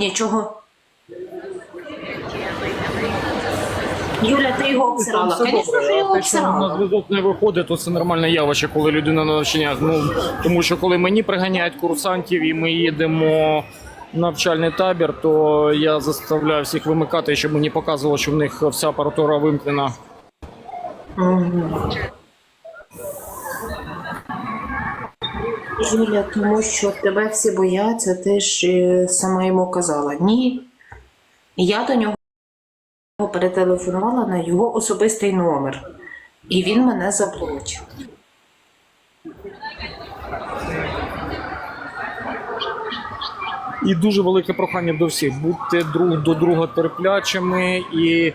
Нічого. Юля, ти його обсирала. Все Звісно, що я його на обсирала. зв'язок не виходить, то це нормальне явище, коли людина на навчання. Ну тому що коли мені приганяють курсантів і ми їдемо в навчальний табір, то я заставляю всіх вимикати, щоб мені показувало, що в них вся апаратура вимкнена. Юля, тому що тебе всі бояться, ти ж е, сама йому казала. Ні. Я до нього перетелефонувала на його особистий номер. І він мене заблочив. І дуже велике прохання до всіх. Будьте друг до друга терплячими і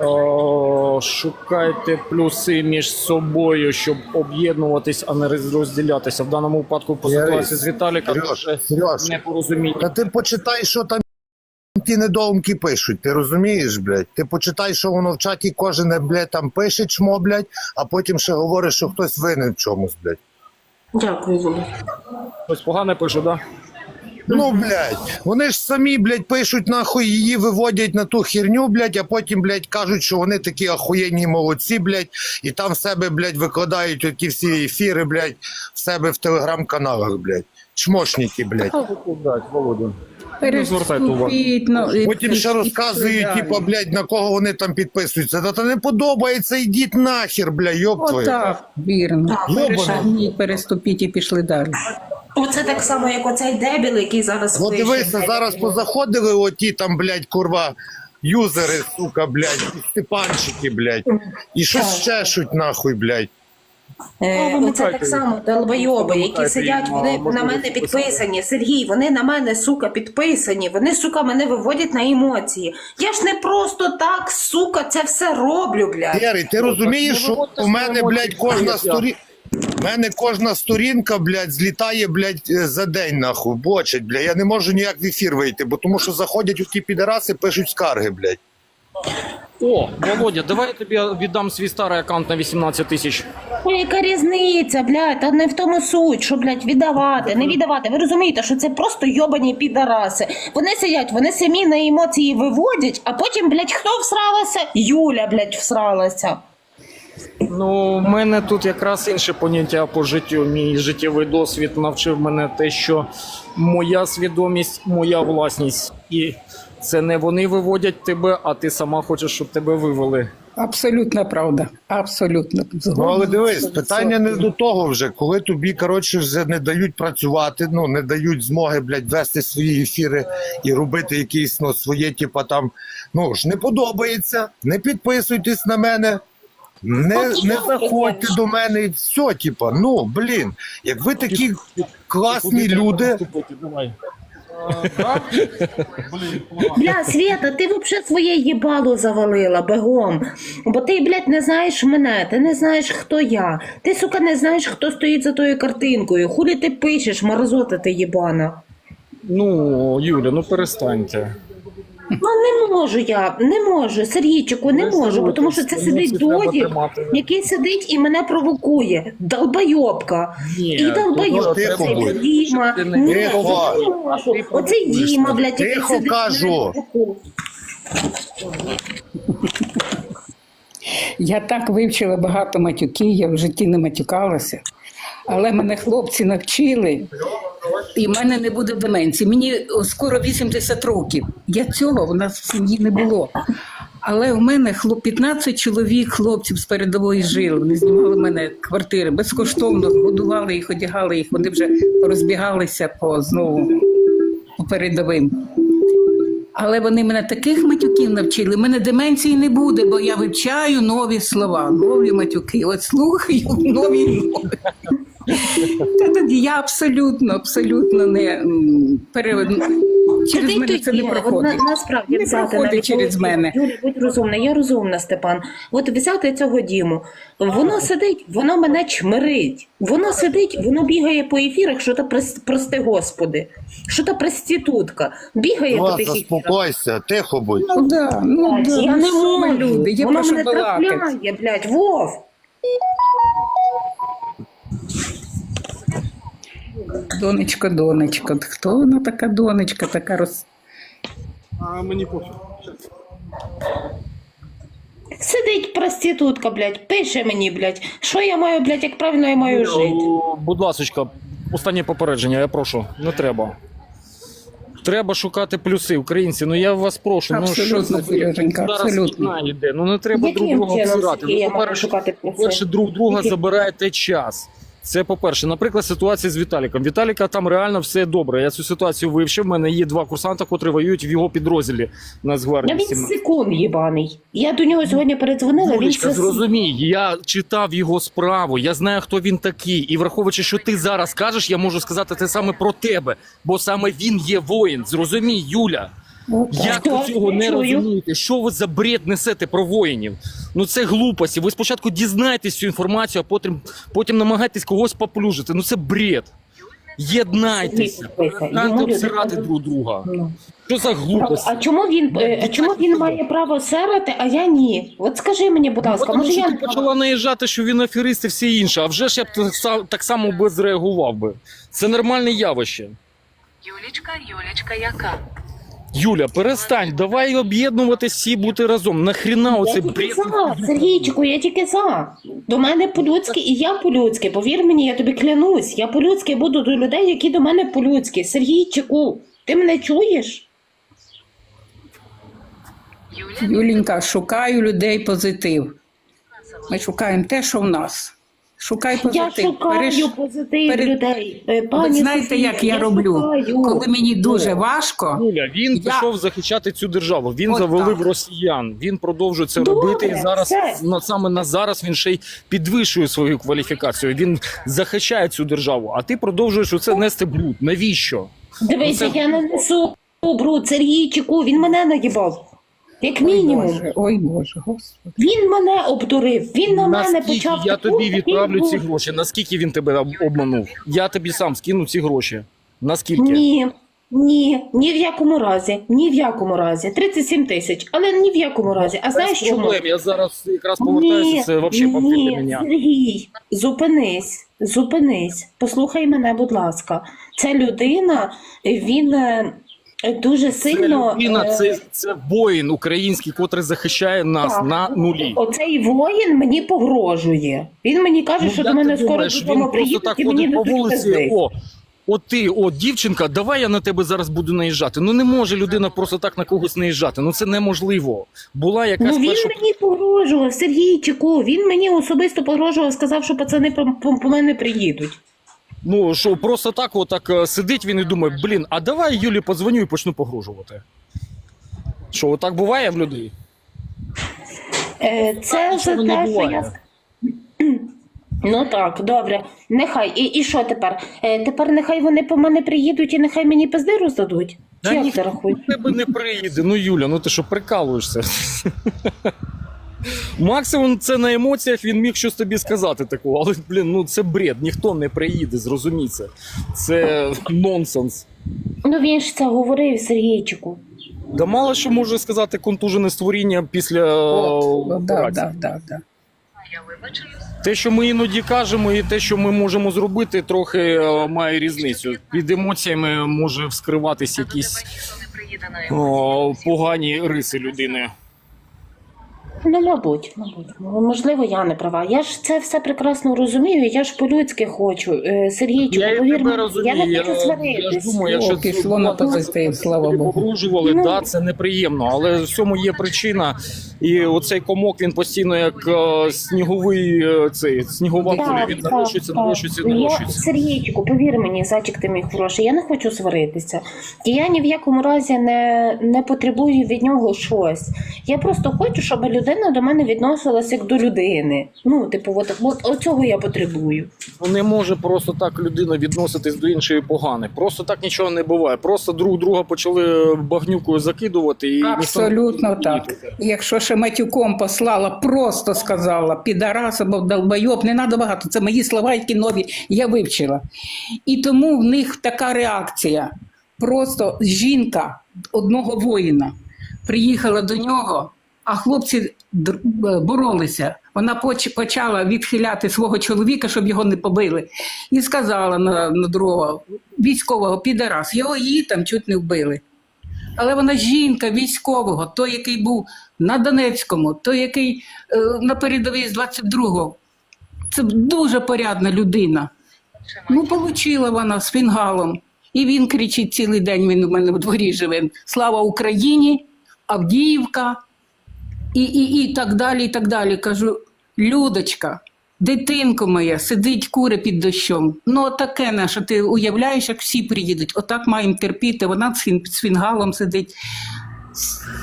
е, шукайте плюси між собою, щоб об'єднуватись, а не розділятися. В даному випадку по ситуації з дуже Серьож. непорозуміння. Та ти почитай, що там ті недоумки пишуть, ти розумієш, блядь? Ти почитай, що воно в чаті кожен, блядь, там пише чмо, блядь, а потім ще говориш, що хтось винен в чомусь, блядь. Дякую, Юля. Хтось погане пише, да? Ну, блядь, вони ж самі, блядь, пишуть нахуй, її виводять на ту херню, блядь, а потім, блядь, кажуть, що вони такі охуєнні молодці, блядь, і там в себе, блядь, викладають оті всі ефіри, блядь, в себе в телеграм-каналах, блядь. Чмошники, блядь. Звертайте увагу. Переступіть, ну, і- Потім ще і- розказують, і- типу, блядь, на кого вони там підписуються. Та, та не подобається, йдіть нахер, бля, йоб твою. Отак, вірно. Перешагніть, переступіть і пішли далі. Оце так само, як оцей дебіл, який зараз От пише. дивися, зараз позаходили оті там, блядь, курва, юзери, сука, блядь, і степанчики, блядь. І щось чешуть нахуй, блядь. Е, Ну, Оце так само долбойоби, які сидять, вони на мене підписані. Сергій, вони на мене, сука, підписані. Вони, сука, мене виводять на емоції. Я ж не просто так, сука, це все роблю, блядь. Герий, ти розумієш, що у мене, блядь, кожна сторінка. У мене кожна сторінка, блядь, злітає, блядь, е, за день, нахуй, бочать, блядь. Я не можу ніяк в ефір вийти, бо тому що заходять у ті підараси, пишуть скарги, блядь. О, Володя, давай я тобі віддам свій старий аккаунт на 18 тисяч. Ой, яка різниця, блядь, та не в тому суть, що, блядь, віддавати, не віддавати. Ви розумієте, що це просто йобані підараси. Вони сидять, вони самі на емоції виводять, а потім, блядь, хто всралася? Юля, блядь, всралася. Ну, в мене тут якраз інше поняття по життю. Мій життєвий досвід навчив мене те, що моя свідомість, моя власність. І це не вони виводять тебе, а ти сама хочеш, щоб тебе вивели. Абсолютна правда. Абсолютно. Ну, але дивись, питання не до того вже, коли тобі, коротше, вже не дають працювати, ну, не дають змоги, блядь, вести свої ефіри і робити якісь, ну, своє, типа там, ну, ж не подобається, не підписуйтесь на мене, не, не заходьте до мене, і все, типа, ну, блін, як ви такі класні люди, Бля, Света, ти взагалі своє їбало завалила бегом. Бо ти, блядь, не знаєш мене, ти не знаєш, хто я. Ти, сука, не знаєш, хто стоїть за тою картинкою. Хулі ти пишеш, морозота ти їбана. Ну, Юля, ну перестаньте. Ну не можу я, не можу, Сергійчику, не можу, бо тому що це сидить додік, який сидить і мене провокує. Долбойобка. Ні, І долбойобка. тихо Це. Діма. Ти не- Ні, Тихо. я не можу. Оце Діма, блядь, який Тихо, сидить. кажу. мене провокує. Я так вивчила багато матюків, я в житті не матюкалася. Але мене хлопці навчили, і в мене не буде деменції. Мені скоро 80 років. Я цього в нас в сім'ї не було. Але в мене хлоп, 15 чоловік хлопців з передової жили. Вони знімали в мене квартири безкоштовно, годували їх, одягали їх. Вони вже розбігалися по знову по передовим. Але вони мене таких матюків навчили. Мене деменції не буде, бо я вивчаю нові слова, нові матюки. От слухаю нові нові. Та тоді я абсолютно, абсолютно не пере... через мене це не проходить. на- насправді Не взяти проходить через мене. Юля, будь розумна, я розумна, Степан. От взяти цього Діму. Воно сидить, воно мене чмирить. Воно сидить, воно бігає по ефірах, що то прости господи, що то проститутка. Бігає по тих ефірах. заспокойся, тихо будь. Ну да, ну да. Я не можу. люди, воно мене трапляє, блядь, Вов. Донечко, донечко. Хто вона така донечка, така роз... А мені пофіг. Сидить проститутка, блядь, пише мені, блядь, що я маю, блядь, як правильно я маю жити. О, Будь ласочка, останнє попередження, я прошу, не треба. Треба шукати плюси, українці. Ну я вас прошу. ну, що Абсолютно. Сереженька, Зараз абсолютно. війна йде. Ну не треба друг Яким друга чином я Ну, маю по-перше, шукати плюси? по-перше, друг друга Які? забираєте час. Це по-перше, наприклад, ситуація з Віталіком. Віталіка там реально все добре. Я цю ситуацію вивчив. У мене є два курсанта, котрі воюють в його підрозділі Ну Нацгвардії. він 17. секунд їбаний. Я до нього сьогодні передзвонила, він Юлечка, все... зрозумій, я читав його справу, я знаю, хто він такий. І враховуючи, що ти зараз кажеш, я можу сказати це саме про тебе, бо саме він є воїн. Зрозумій, Юля. Як ви цього не чую. розумієте? Що ви за бред несете про воїнів? Ну це глупості. Ви спочатку дізнайтесь цю інформацію, а потім, потім намагайтесь когось поплюжити. Ну це бред. Єднайтеся, перестаньте обсирати друг друга. Ну. Що за глупості? А чому він, е, а чому він має право серати, а я ні? От скажи мені, будь ласка, Тому може що я ти почала наїжджати, що він аферист і все інше, а вже ж я б так са- так само би зреагував би. Це нормальне явище. Юлічка, Юлічка, яка? Юля, перестань, давай об'єднуватись всі бути разом. Нахріна Я оце тільки бред? за, Сергійчику, я тільки за. До мене по-людськи, і я по-людськи. Повір мені, я тобі клянусь. Я по-людськи буду до людей, які до мене по-людськи. Сергійчику, ти мене чуєш? Юля, Юлінька, шукаю людей позитив. Ми шукаємо те, що в нас. Шукай позитив. Я шукаю Переш- позитив пере- людей. Е, Ви знаєте, Софія, як я роблю? шукаю. Коли мені дуже важко, Юля, він Я- пішов захищати цю державу. Він От завалив так. росіян. Він продовжує це Добре, робити. І зараз все. на саме на зараз він ще й підвищує свою кваліфікацію. Він захищає цю державу. А ти продовжуєш оце нести блюд. Навіщо? Дивися, це- я не несу бруд Сергійчику, він мене наїбав. Як ой мінімум. Боже, ой Боже, Господи. Він мене обдурив, він на мене Наскільки почав. я таку- тобі такий відправлю ці гроші? Наскільки він тебе об- обманув? Я тобі сам скину ці гроші. Наскільки? Ні, ні, ні в якому разі, ні в якому разі. 37 тисяч, але ні в якому разі. А знаєш Без чому? проблем. Я зараз якраз повертаюся. Це взагалі для ні, мене. Сергій, зупинись, зупинись. Послухай мене, будь ласка. Ця людина, він е, дуже Це сильно. людина, е, це, це воїн український, котрий захищає нас Так. на нулі. Оцей воїн мені погрожує. Він мені каже, що Ну, до мене скоро додому приїдуть так і мені по вулиці. О, от ти, о, дівчинка, давай я на тебе зараз буду наїжджати. Ну не може людина просто так на когось наїжджати. Ну це неможливо. Була якась Ну він перша мені погрожував, Сергійчику. Він мені особисто погрожував, сказав, що пацани по, по, по мене приїдуть. Ну що просто так, отак е, сидить він і думає, блін, а давай Юлі подзвоню і почну погрожувати. Що, отак буває в людей? Е, це не те, що я. Ну так, добре. Нехай. І, і що тепер? Е, тепер нехай вони по мене приїдуть і нехай мені пизди роздадуть. Чи як ти рахуєш? тебе не приїде. Ну, Юля, ну ти що прикалуєшся? Максимум це на емоціях він міг щось тобі сказати такого, але блін, ну це бред, ніхто не приїде, зрозумій це. Нонсенс. Ну він ж це говорив, Сергійчику. Да мало що може сказати контужене створіння після От, е, да, операції. да, да, да. Те, що ми іноді кажемо, і те, що ми можемо зробити, трохи е, має різницю. Під емоціями може вскриватись якісь о, погані риси людини. Ну, мабуть, мабуть. Можливо, я не права. Я ж це все прекрасно розумію, я ж по-людськи хочу. Е, Сергійчику, Я повір тебе мені, розумію. я не Я, хочу я сваритись. ж думаю, якщо пішло на позитив, слава Богу. погрожували, Ну. да, це неприємно, але в цьому є причина. І оцей комок він постійно як е, сніговий е, цей снігова куля. Він нарощується, нарощується, Я, нарощується. Сергійчику, повір мені, зайчик ти мій хороший, я не хочу сваритися. І я ні в якому разі не, не потребую від нього щось. Я просто хочу, щоб людина до мене відносилася як до людини. Ну, типу, от, от, от цього я потребую. Ну, Не може просто так людина відноситись до іншої погане. Просто так нічого не буває. Просто друг друга почали багнюкою закидувати і Абсолютно буде так. І Якщо ще матюком послала, просто сказала підарас або долбойоб, не треба багато. Це мої слова, які нові я вивчила. І тому в них така реакція. Просто жінка одного воїна приїхала до нього, а хлопці боролися. Вона почала відхиляти свого чоловіка, щоб його не побили, і сказала на, на другого військового підарас, його її там чуть не вбили. Але вона жінка військового, той, який був на Донецькому, той, який е, на передовій з 22-го. Це дуже порядна людина. Ну, получила вона з фінгалом. І він кричить цілий день, він у мене в дворі живе. Слава Україні, Авдіївка і, і, і так далі, і так далі. Кажу, Людочка, дитинко моя, сидить кури під дощом. Ну, таке наше, ти уявляєш, як всі приїдуть. Отак маємо терпіти. Вона з фінгалом сидить.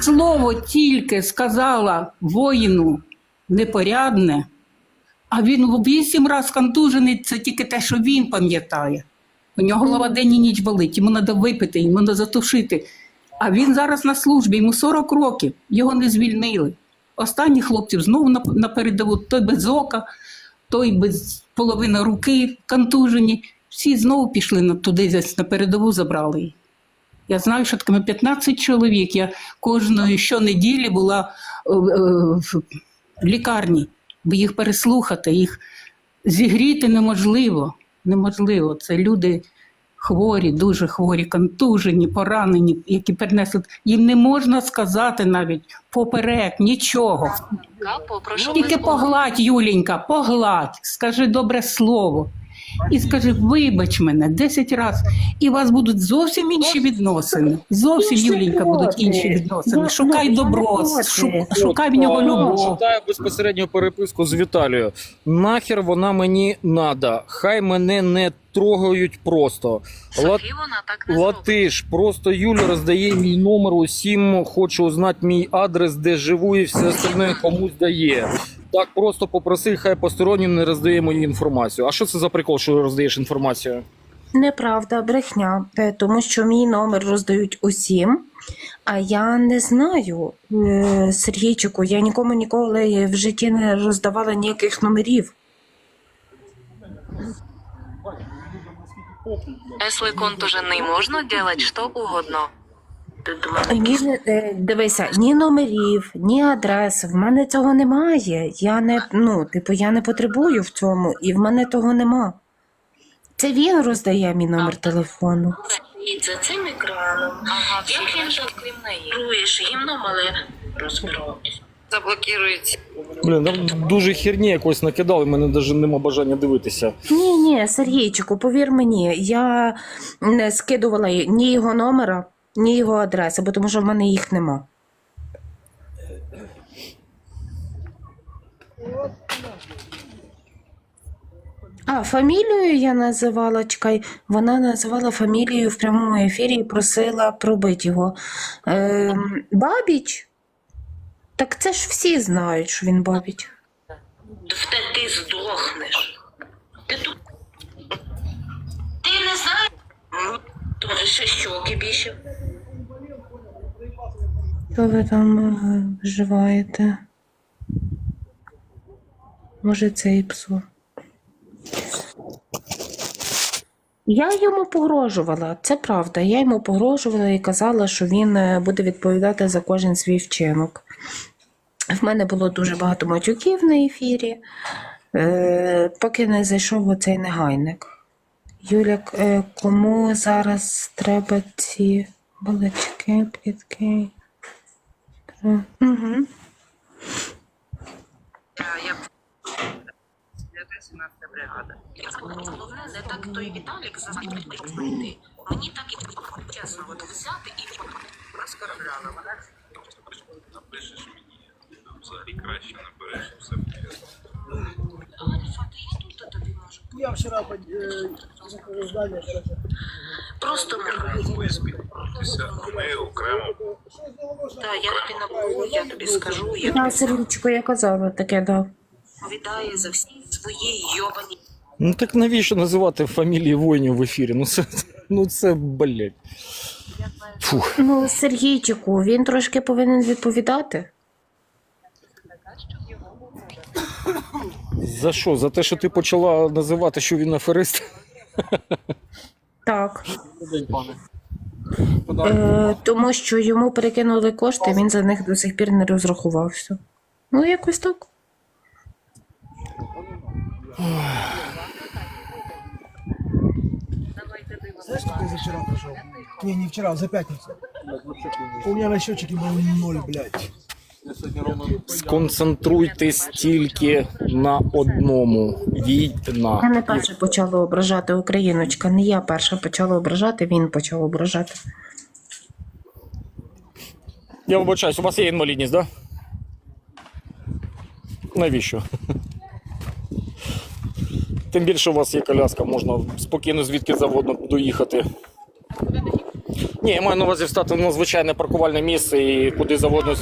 Слово тільки сказала воїну непорядне, а він вісім разів контужений, це тільки те, що він пам'ятає. У нього голова день і ніч болить, йому треба випити, йому треба затушити. А він зараз на службі, йому 40 років, його не звільнили. Останні хлопців знову на, на передову, той без ока, той без половини руки, контужені. Всі знову пішли на, туди, на передову забрали їх. Я знаю, що такими 15 чоловік. Я кожної щонеділі була е, е, в лікарні, бо їх переслухати, їх зігріти неможливо. Неможливо. Це люди хворі, дуже хворі, контужені, поранені, які перенесли. Їм не можна сказати навіть поперек нічого. Тільки погладь, Юлінька, погладь, скажи добре слово. І скажи, вибач мене 10 разів, і у вас будуть зовсім інші відносини. Зовсім, ж будуть інші відносини. Шукай добро, шукай в нього любов. Читаю безпосередньо переписку з Віталією. Нахер вона мені надо. Хай мене не трогають просто. Лат... Вона так. Латиш, просто Юля роздає мій номер усім, хоче узнати мій адрес, де живу, і все остальне комусь дає. Так просто попроси, хай постороннім не роздає мою інформацію. А що це за прикол, що роздаєш інформацію? Неправда, брехня, Е, тому що мій номер роздають усім. А я не знаю, е, Сергійчику, я нікому ніколи в житті не роздавала ніяких номерів. Если контуженный можно делать что угодно. Ні, е, дивися, ні номерів, ні адрес. В мене цього немає. Я не ну, типу, я не потребую в цьому, і в мене того нема. Це він роздає мій номер телефону. І за цим екраном. Ага, Як він бачать, крім неї. Руєш гімном, але розберетесь. Заблокирується. Блін, там дуже херні якось накидали, мене навіть нема бажання дивитися. Ні, ні, Сергійчику, повір мені, я не скидувала ні його номера, ні його адреси, бо тому що в мене їх нема. А, фамілію я називала, чекай, вона називала фамілію в прямому ефірі і просила пробити його. Ем, Бабіч? Так це ж всі знають, що він Бабіч. Та ти здохнеш. Ти. Ти не знаєш? Тоже щоки більше. Що ви там е, вживаєте? Може, це і псо. Я йому погрожувала, це правда. Я йому погрожувала і казала, що він е, буде відповідати за кожен свій вчинок. В мене було дуже багато матюків на ефірі, е, поки не зайшов оцей негайник. Юля, кому зараз треба ці балачки, плітки? Угу. Я бригада. Головне, не так той Віталік знайти. Мені так і чесно от взяти і розкорабляла. Вона напишеш мені, взагалі краще набереш все буде. Альфа, ти я тут тобі можу. Я здание, короче. Просто ми окремо. Та я тобі наберу, я тобі скажу, я Да, Сергійчику, я казала таке, да. відповідаю за всі свої йобані. Ну так навіщо називати фамілії воїнів в ефірі? Ну це, ну це блять. Фух. Ну, Сергійчику, він трошки повинен відповідати. За що? За те, що ти почала називати, що він аферист? Так. Е, тому що йому перекинули кошти, він за них до сих пір не розрахувався. Ну, якось так. Знаешь, сколько я за вчера прошел? Не, не вчера, за пятницу. У меня на счетчике был ноль, блядь. Сконцентруйтесь тільки на одному. Війна. Я не перша почала ображати україночка, не я перша почала ображати, він почав ображати. Я вибачаюсь, у вас є інвалідність, так? Да? Навіщо? Тим більше у вас є коляска, можна спокійно звідки завгодно доїхати. Ні, я маю на увазі встати на звичайне паркувальне місце і куди завгодно.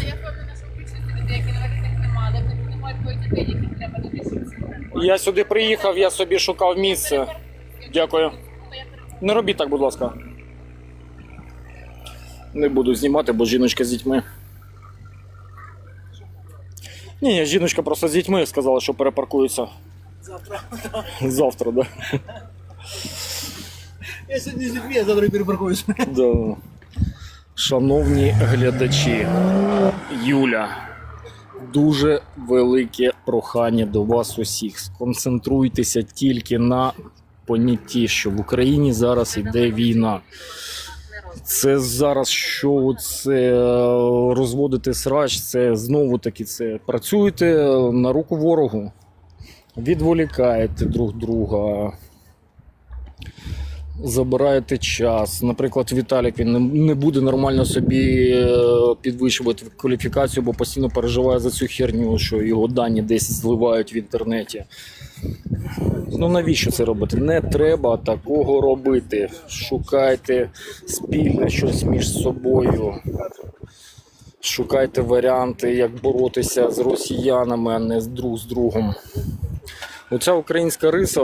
Я сюди приїхав, я собі шукав місце. Дякую. Не робіть так, будь ласка. Не буду знімати, бо жіночка з дітьми. Ні, ні, жіночка просто з дітьми сказала, що перепаркується. Завтра. Завтра, да. Я сегодня с детьми, я завтра перепаркуюсь. да. Шановні глядачі, Юля, дуже велике прохання до вас усіх. Сконцентруйтеся тільки на понятті, що в Україні зараз йде війна. Це зараз що це розводити срач, це знову таки це працюєте на руку ворогу, відволікаєте друг друга, забираєте час. Наприклад, Віталік він не, буде нормально собі е, підвищувати кваліфікацію, бо постійно переживає за цю херню, що його дані десь зливають в інтернеті. Ну навіщо це робити? Не треба такого робити. Шукайте спільне щось між собою. Шукайте варіанти, як боротися з росіянами, а не друг з другом. Оця українська риса,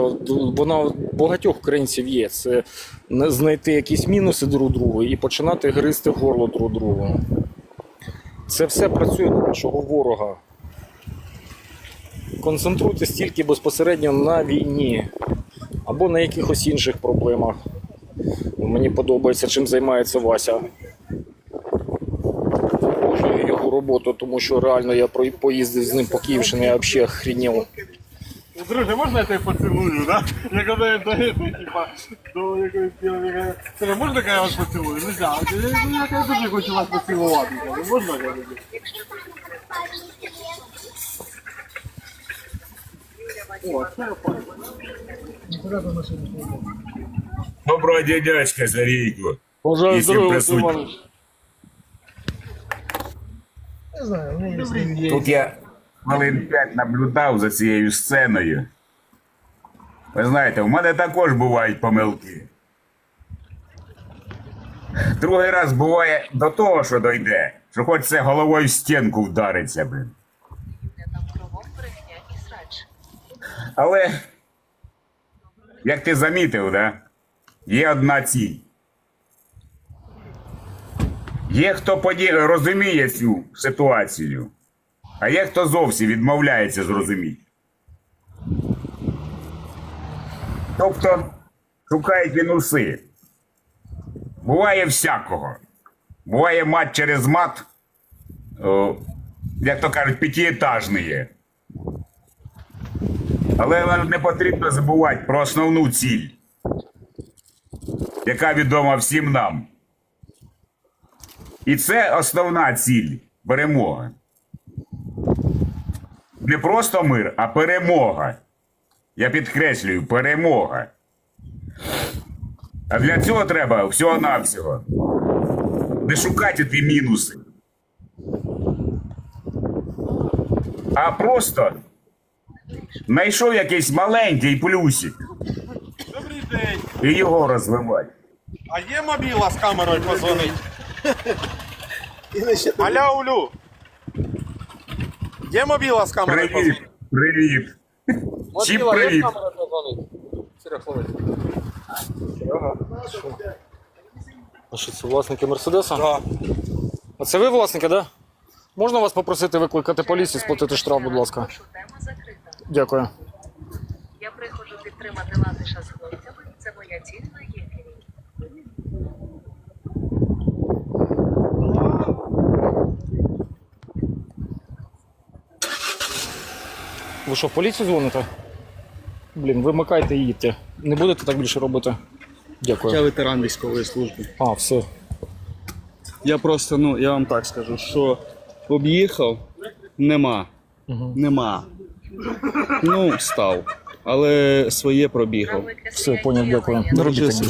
вона у багатьох українців є. Це знайти якісь мінуси друг другу і починати гризти горло друг другу. Це все працює на нашого ворога. Концентруйтесь тільки безпосередньо на війні або на якихось інших проблемах. Мені подобається, чим займається Вася. Обожнюю його роботу, тому що реально я поїздив з ним по Київщині, я взагалі охренів. Друже, можно я тебе поцелую, да? Я когда я до этой, типа, до якоїсь я Скажи, можна я вас поцілую? Нельзя. Я, я, я дуже хочу вас поцілувати. Кажу, Можна я тобі? О, це я понял. Доброго дня, дядька Зарійко. Бажаю Якщо здоров'я, присутні. Василь Іванович. Не знаю, у меня есть... Тут я хвилин п'ять наблюдав за цією сценою. Ви знаєте, в мене також бувають помилки. Другий раз буває до того, що дойде, що хочеться головою в стінку вдариться, блин. Але, як ти замітив, да? є одна ціль. Є хто поді... розуміє цю ситуацію, а є хто зовсім відмовляється зрозуміти. Тобто шукають мінуси. Буває всякого. Буває мат через мат, о, як то кажуть, п'ятиетажний. Але не потрібно забувати про основну ціль, яка відома всім нам. І це основна ціль перемога. Не просто мир, а перемога. Я підкреслюю, перемога. А для цього треба всього-навсього. Не шукати ті мінуси. А просто знайшов якийсь маленький плюсик Добрий день. і його розвивати. А є мобіла з камерою позвонить? Аля Улю. Є мобіла з камерою Привіт! Привіт! Чіп привіт! А що це власники Мерседеса? Так. А це ви власники? Да? Можна вас попросити викликати поліцію, сплатити штраф, будь ласка. Тема закрита. Дякую. Я приходжу підтримати латиша з хлопцями. Це моя ціль Ви що, в поліцію дзвоните? Блін, вимикайте і їдьте. Не будете так більше робити. Я ветеран військової служби. А, все. Я просто, ну, я вам так скажу, що об'їхав, нема. Нема. Ну, став. Але своє пробігав. Все, поняв, дякую. Не робіть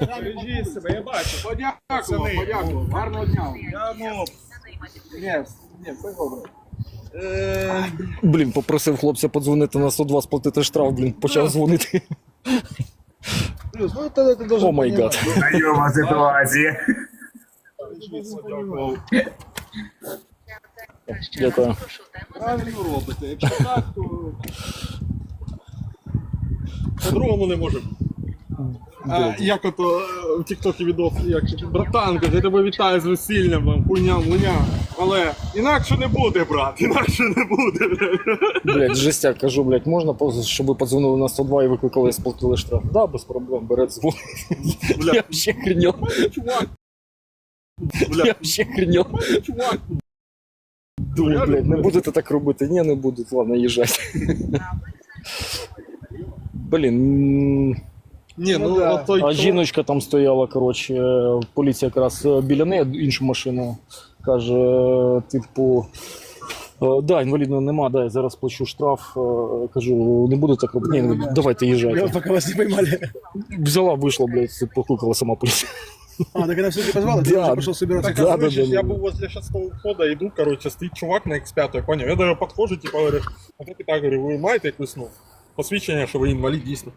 Бережіть себе, я бачу. Подякував, подякував. Гарного дня. Я, ну, ні, ні, все добре. Е, Блін, попросив хлопця подзвонити на 102, сплатити штраф, блін, почав дзвонити. Плюс, ну ты должен О май гад. Знайома ситуація. Дякую. Правильно робите. Якщо так, то по-другому не може. А, як ото е, в Тіктокі відос, як братан, я тебе вітаю з весіллям, там, хуйня, муня. Але інакше не буде, брат, інакше не буде. Блять, жестяк, кажу, блять, можна, щоб ви подзвонили на 102 і викликали і сплатили штраф? Да, без проблем, бере дзвон. Я ще хреньо. Чувак, Я ще хреньо. чувак, Думаю, блядь, не будете так робити. Ні, не будуть, ладно, їжджайте. Блін, м, ні, ну, Ну, да. от той, а хто- жіночка там стояла, коротше, е, поліція якраз е, біля неї, іншу машину, каже, е, типу. «Е, Да, інвалідного нема, да, я зараз плачу штраф. Е, Кажу, не буду так робити. Ні, давайте їжджайте. Пока вас не поймали. Взяла, вийшла, блядь, покликала сама поліція. А, так когда все позвала, ты Да. уже пошел собираться. Так, Да, а да, слышишь, да, я да. был возле шестого входа, иду, короче, стоит чувак на X5, понял? Я даже подходжу, типа, говорю, а хто ти так, говорю, ви маєте якусь, ну, посвідчення, що ви інвалід дійсно?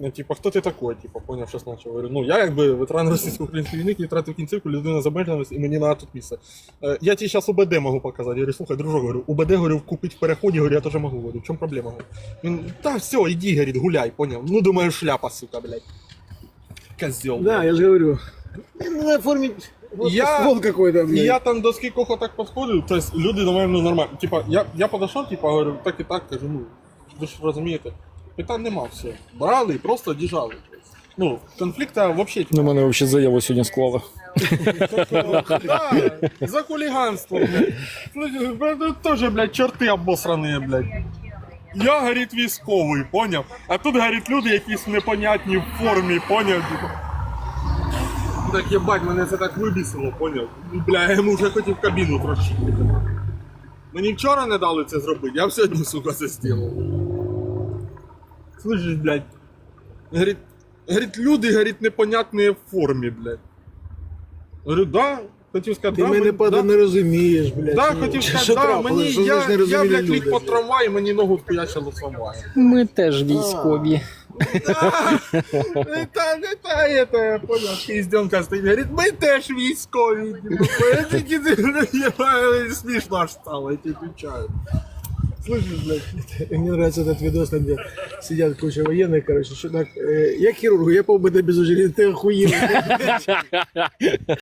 Ну, типа, хто ти такой, типа, поняв, що значить? Говорю, ну, я якби ветеран російсько-української війни, який втратив кінцівку, людина з і мені треба тут місце. Е, я тебе зараз УБД можу показати. Я говорю, слухай, дружок, говорю, УБД, говорю, купить в переході, говорю, я теж можу, говорю, в чому проблема? Говорю. Він, та все, іди, говорить, гуляй, поняв? Ну, думаю, шляпа, сука, блядь. Козел. Да, я же говорю. Ну, Надо вот Я- ствол какой-то, блядь. я там до скількох так підходив, тобто люди до мене ну, нормально. Типа, я, я подійшов, типа, говорю, так і так, кажу, ну, ви ж розумієте, питань нема, все. Брали і просто діжали. Ну, конфлікта взагалі. На мене взагалі заяву сьогодні склали. Да, за хуліганство, блядь. Ну, ну, Тоже, блядь, чорти обосрані, блядь. Я, говорить, військовий, поняв? А тут, говорить, люди якісь непонятні в формі, поняв? Типу. Так єбать, мене це так вибісило, поняв? Ну, Бля, я йому вже хотів кабіну трощити. Мені вчора не дали це зробити, я сьогодні, сука, це зробив. Слышиш, блядь. Говорить, говорить, люди, говорить, непонятні в формі, блядь. Говорю, да, хотів сказати, Ти да, мене пада да, не розумієш, блядь. Да, ну, хотів що сказати, да, трапилось? мені, Що я, не я, розуміли блядь, ліг люди, по трамваю, мені ногу вп'ячило трамваю. Ми теж військові. Не та, не та, я понял, пізденка стоїть, говорить, ми теж військові. типу, Я смішно аж стало, я тебе відповідаю. Слышишь, блядь, мне нравится этот видос, там, где сидят куча военных, короче, что так, э, я хирург, я по УБД без ожирения, ты охуел.